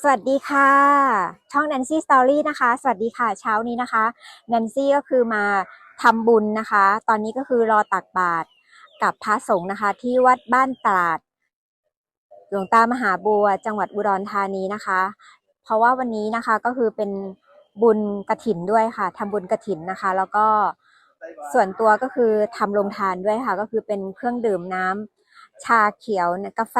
สวัสดีค่ะ ช่อง Nancy Story นะคะ สวัสดีค่ะเช้านี้นะคะ Nancy ก็คือมาทำบุญนะคะ ตอนนี้ก็คือรอตักบาตรกับพระสงฆ์นะคะ ที่วัดบ้านตราด หลวงตามหาบัว จังหวัดอุดรธานีนะคะ เพราะว่าวันนี้นะคะก็คือเป็นบุญกระถินด้วยค่ะทำบุญกระถินนะคะ แล้วก็ส่วนตัวก็คือทำโรงทานด้วยค่ะ ก็คือเป็นเครื่องดื่มน้ำ ชาเขียวกาแฟ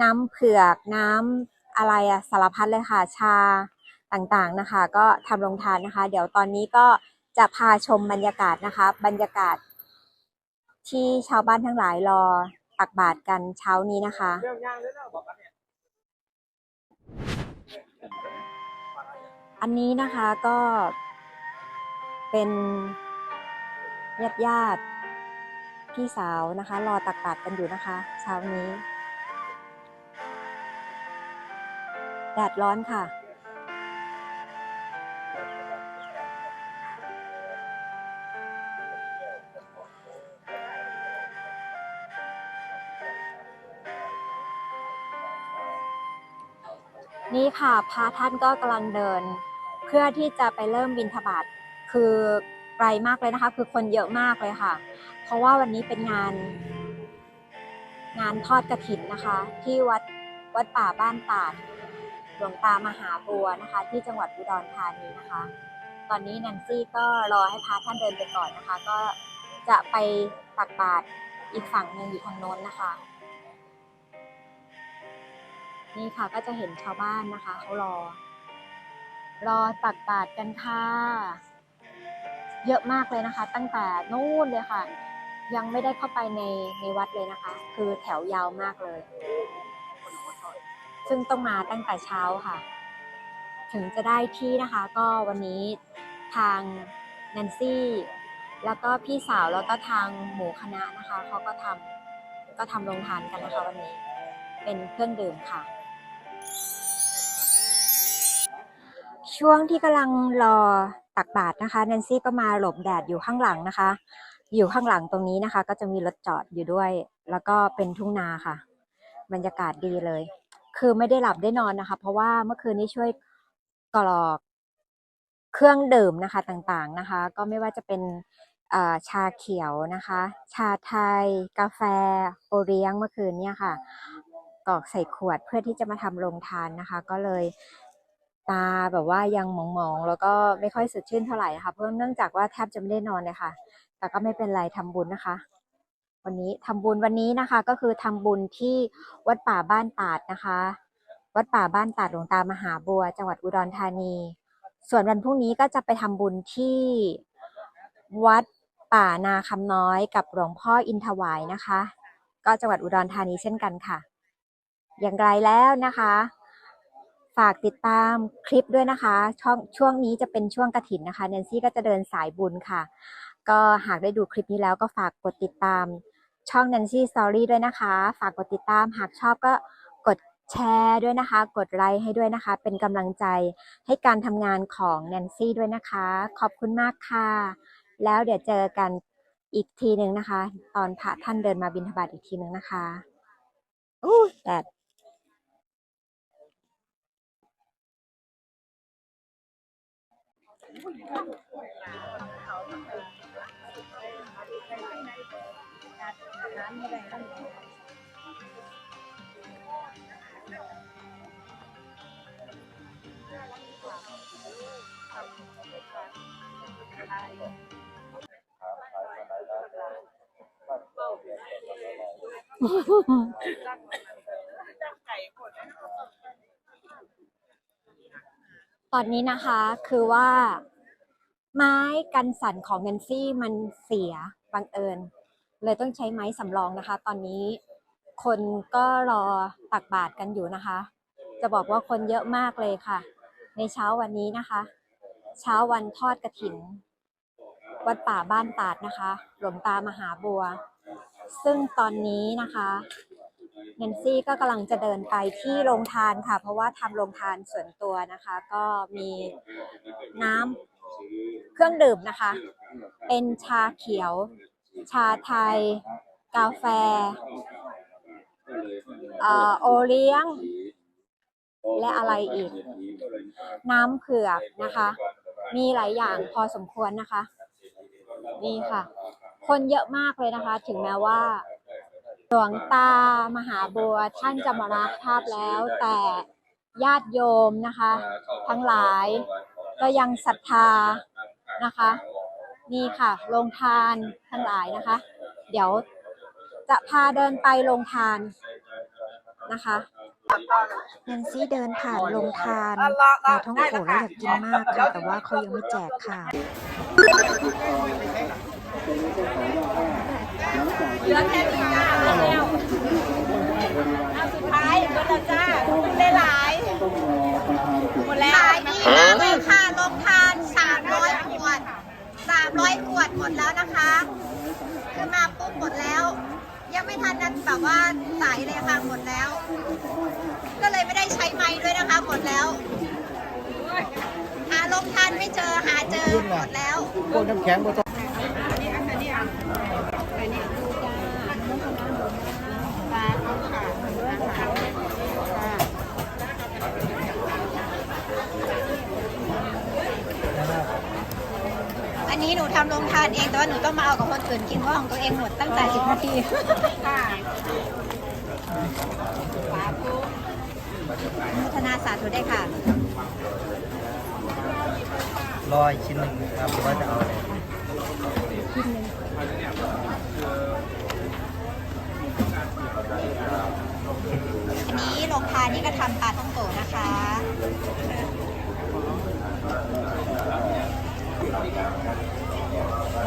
น้ำเผือกน้ำอะไรอะสารพัดเลยค่ะ ชาต่างๆนะคะ ก็ทำโรงทานนะคะ เดี๋ยวตอนนี้ก็จะพาชมบรรยากาศนะคะ บรรยากาศ ที่ชาวบ้านทั้งหลายรอตักบาตรกันเช้านี้นะคะ อันนี้นะคะก็เป็นญาติญาติ พี่สาวนะคะ รอตักบาตรกันอยู่นะคะ เช้านี้แดดร้อนค่ะ นี่ค่ะพระท่านก็กำลังเดิน เพื่อที่จะไปเริ่มบินทบาทคือไกลมากเลยนะคะ คือคนเยอะมากเลยค่ะ เพราะว่าวันนี้เป็นงาน งานทอดกระถินนะคะ ที่วัดวัดป่าบ้านตาดหลวงตามหาบัวนะคะ ที่จังหวัดอุดรธานีนะคะ ตอนนี้แนนซี่ก็รอให้พระท่านเดินไปก่อนนะคะ ก็จะไปตักบาตรอีกฝั่งหนึ่งอยู่ทางโน้นนะคะ นี่ค่ะก็จะเห็นชาวบ้านนะคะเขารอ รอตักบาตรกันค่ะเยอะมากเลยนะคะ ตั้งแต่นู่นเลยค่ะ ยังไม่ได้เข้าไปในในวัดเลยนะคะ คือแถวยาวมากเลย ซึ่งต้องมาตั้งแต่เช้าค่ะ ถึงจะได้ที่นะคะ ก็วันนี้ทางแนนซี่ แล้วก็พี่สาวแล้วก็ทางหมูคณะนะคะเขาก็ทำก็ทำโรงทานกันนะคะวันนี้ เป็นเครื่องดื่มค่ะ ช่วงที่กำลังรอตักบาตรนะคะแนนซี่ก็มาหลบแดดอยู่ข้างหลังนะคะ อยู่ข้างหลังตรงนี้นะคะ ก็จะมีรถจอดอยู่ด้วย แล้วก็เป็นทุ่งนาค่ะ บรรยากาศดีเลย คือไม่ได้หลับได้นอนนะคะ เพราะว่าเมื่อคืนนี้ช่วยกรอกเครื่องดื่มนะคะต่างๆนะคะ ก็ไม่ว่าจะเป็นชาเขียวนะคะ ชาไทย กาแฟโอเลี้ยงเมื่อคืนเนี่ยค่ะกรอกใส่ขวดเพื่อที่จะมาทำโรงทานนะคะ ก็เลยตาแบบว่ายังหมองๆ แล้วก็ไม่ค่อยสดชื่นเท่าไหร่ค่ะ เพราะเนื่องจากว่าแทบจะไม่ได้นอนเลยค่ะ แต่ก็ไม่เป็นไรทำบุญนะคะ วันนี้ทำบุญวันนี้นะคะ ก็คือทำบุญที่วัดป่าบ้านตาดนะคะ วัดป่าบ้านตาดหลวงตามหาบัว จังหวัดอุดรธานี ส่วนวันพรุ่งนี้ก็จะไปทำบุญที่วัดป่านาคำน้อยกับหลวงพ่ออินทวายนะคะ ก็จังหวัดอุดรธานีเช่นกันค่ะ อย่างไรแล้วนะคะ ฝากติดตามคลิปด้วยนะคะช่องช่วงนี้จะเป็นช่วงกระถินนะคะแนนซี่ก็จะเดินสายบุญค่ะ ก็หากได้ดูคลิปนี้แล้วก็ฝากกดติดตามช่อง Nancy Story ด้วยนะคะ ฝากกดติดตามหากชอบก็กดแชร์ด้วยนะคะ กดไลค์ให้ด้วยนะคะ เป็นกำลังใจให้การทำงานของ Nancy ด้วยนะคะ ขอบคุณมากค่ะ แล้วเดี๋ยวเจอกันอีกทีหนึ่งนะคะ ตอนพระท่านเดินมาบิณฑบาตอีกทีหนึ่งนะคะอู้แดด ตอนนี้นะคะคือว่า ไม้กันสั่นของแนนซี่มันเสียบังเอิญ เลยต้องใช้ไม้สำรองนะคะ ตอนนี้คนก็รอตักบาตรกันอยู่นะคะ จะบอกว่าคนเยอะมากเลยค่ะ ในเช้าวันนี้นะคะ เช้าวันทอดกระถิน วัดป่าบ้านตาดนะคะ หลวงตามหาบัว ซึ่งตอนนี้นะคะแนนซี่ก็กำลังจะเดินไปที่โรงทานค่ะ เพราะว่าทำโรงทานส่วนตัวนะคะ ก็มีน้ำเครื่องดื่มนะคะ เป็นชาเขียว ชาไทย กาแฟโอเลี้ยง และอะไรอีก น้ำเผือกนะคะ มีหลายอย่างพอสมควรนะคะ นี่ค่ะ คนเยอะมากเลยนะคะ ถึงแม้ว่า หลวงตามหาบัวท่านจะมรณภาพแล้วแต่ญาติโยมนะคะ ทั้งหลายก็ยังศรัทธานะคะ นี่ค่ะโรงทานทั้งหลายนะคะ เดี๋ยวจะพาเดินไปโรงทานนะคะแนนซี่เดินผ่านโรงทานเราท้องโกะแล้วอยากกินมากค่ะแต่ว่าเขายังไม่แจกค่ะเหลือแค่นี้จ้าแล้วเอาสุดท้ายหมดแล้วจ้าได้หลายหมดแล้ว ขายดีมากเลยค่ะลงทาน 300 ขวด 300 ขวด หมดแล้วนะคะคือมาปุ๊บหมดแล้ว ยังไม่ทันนั้นแบบว่าสายเลยค่ะหมดแล้ว ก็เลยไม่ได้ใช้ไม้ด้วยนะคะ หมดแล้ว หาลงทานไม่เจอหาเจอหมดแล้ว พวกน้ำแข็งบ่ต้อ หนูทำลงทานเองแต่ว่าหนูต้องมาเอากับคนอื่นกินเพราะของตัวเองหมดตั้งแต่10นาทีค่ะพัฒนาสาธุได้วยค่ะรออีกชิ้นหนึ่งครับว่าจะเอาอะไรอันนี้ลงทานนี่ก็ทำปลาท่องโกะนะคะ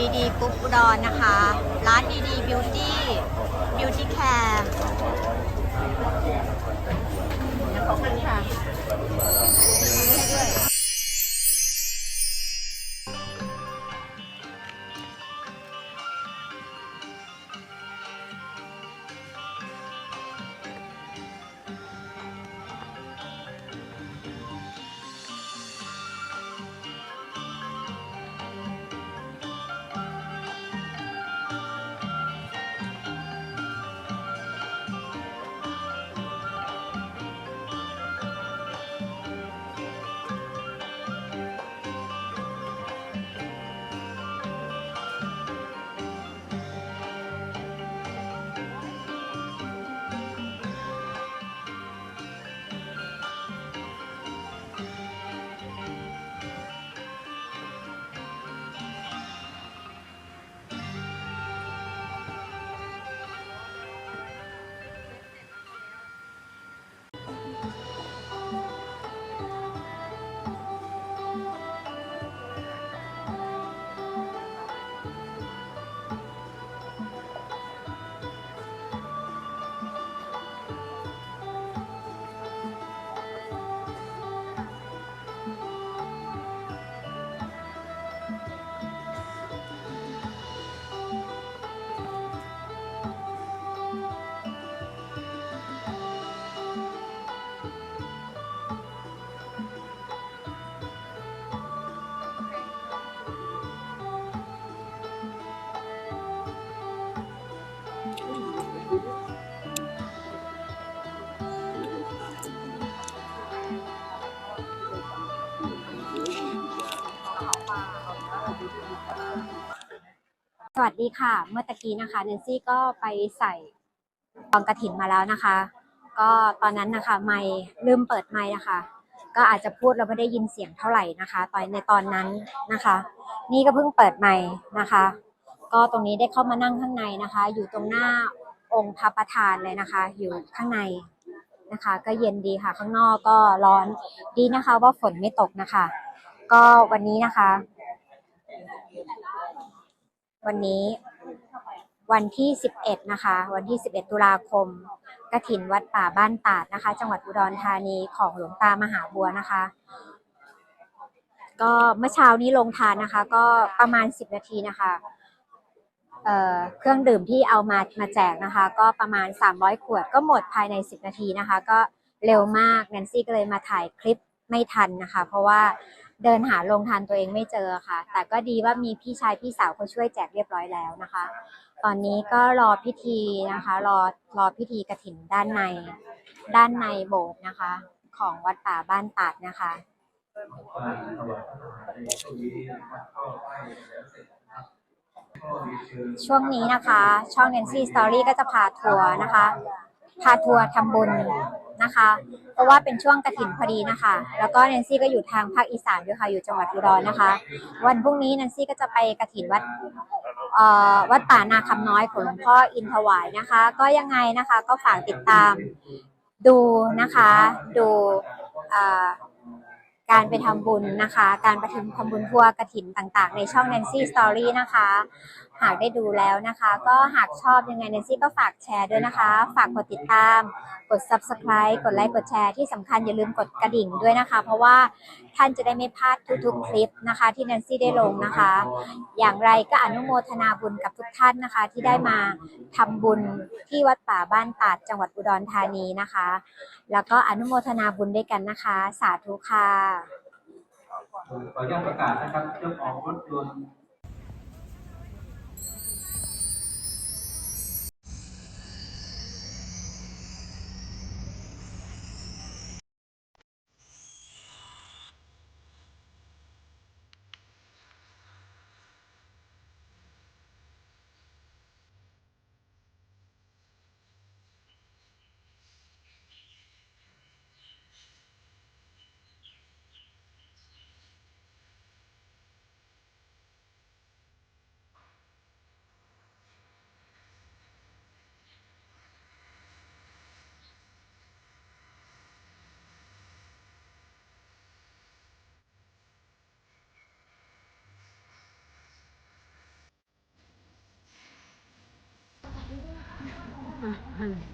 ดีดีกรุ๊ปอุดรนะคะ ร้านดีดีบิวตี้บิวตี้แคร์ วัสดีค่ะ เมื่อตะกี้นะคะ เนนซี่ก็ไปใส่กองกระถินมาแล้วนะคะ ก็ตอนนั้นนะคะไม่ลืมเปิดไม้นะคะ ก็อาจจะพูดเราไม่ได้ยินเสียงเท่าไหร่นะคะตอนในตอนนั้นนะคะ นี่ก็เพิ่งเปิดไม้นะคะ ก็ตรงนี้ได้เข้ามานั่งข้างในนะคะ อยู่ตรงหน้าองค์พระประธานเลยนะคะ อยู่ข้างในนะคะ ก็เย็นดีค่ะ ข้างนอกก็ร้อนดีนะคะ ว่าฝนไม่ตกนะคะ ก็วันนี้นะคะ วันนี้วันที่ 11 นะคะ วันที่ 11 ตุลาคมกฐินวัดป่าบ้านตาดนะคะ จังหวัดอุดรธานีของหลวงตามหาบัวนะคะ ก็เมื่อเช้านี้ลงทานนะคะ ก็ประมาณ 10 นาทีนะคะเเครื่องดื่มที่เอามามาแจกนะคะ ก็ประมาณ 300 ขวดก็หมดภายใน 10 นาทีนะคะ ก็เร็วมากแนนซี่ก็เลยมาถ่ายคลิปไม่ทันนะคะ เพราะว่า เดินหาโรงทานตัวเองไม่เจอค่ะ แต่ก็ดีว่ามีพี่ชายพี่สาวเขาช่วยแจกเรียบร้อยแล้วนะคะ ตอนนี้ก็รอพิธีนะคะ รอรอพิธีกระถินด้านใน ด้านในโบสถ์นะคะ ของวัดป่าบ้านตัดนะคะ ช่วงนี้นะคะ ช่อง Nancy Story ก็จะพาทัวร์นะคะ พาทัวร์ทำบุญ นะคะ เพราะว่าเป็นช่วงกระถินพอดีนะคะ แล้วก็แนนซี่ก็อยู่ทางภาคอีสานด้วยค่ะอยู่จังหวัดอุดรนะคะ วันพรุ่งนี้แนนซี่ก็จะไปกระถินวัดวัดป่านาคำน้อยของหลวงพ่ออินทวายนะคะ ก็ยังไงนะคะก็ฝากติดตามดูนะคะ ดูการไปทำบุญนะคะ การไปทำทำบุญทัวกระถินต่างๆ ในช่อง Nancy Story นะคะ หากได้ดูแล้วนะคะ ก็หากชอบยังไงแนนซี่ก็ฝากแชร์ด้วยนะคะ ฝากกดติดตาม กด subscribe กดไลค์กดแชร์ที่สำคัญอย่าลืมกดกระดิ่งด้วยนะคะ เพราะว่าท่านจะได้ไม่พลาดทุกๆ คลิปนะคะ ที่แนนซี่ได้ลงนะคะ อย่างไรก็อนุโมทนาบุญกับทุกท่านนะคะ ที่ได้มาทำบุญที่วัดป่าบ้านตาดจังหวัดอุดรธานีนะคะ แล้วก็อนุโมทนาบุญด้วยกันนะคะ สาธุค่ะขออนุญาตประกาศนะครับเจ้าของรถยนต์ อะ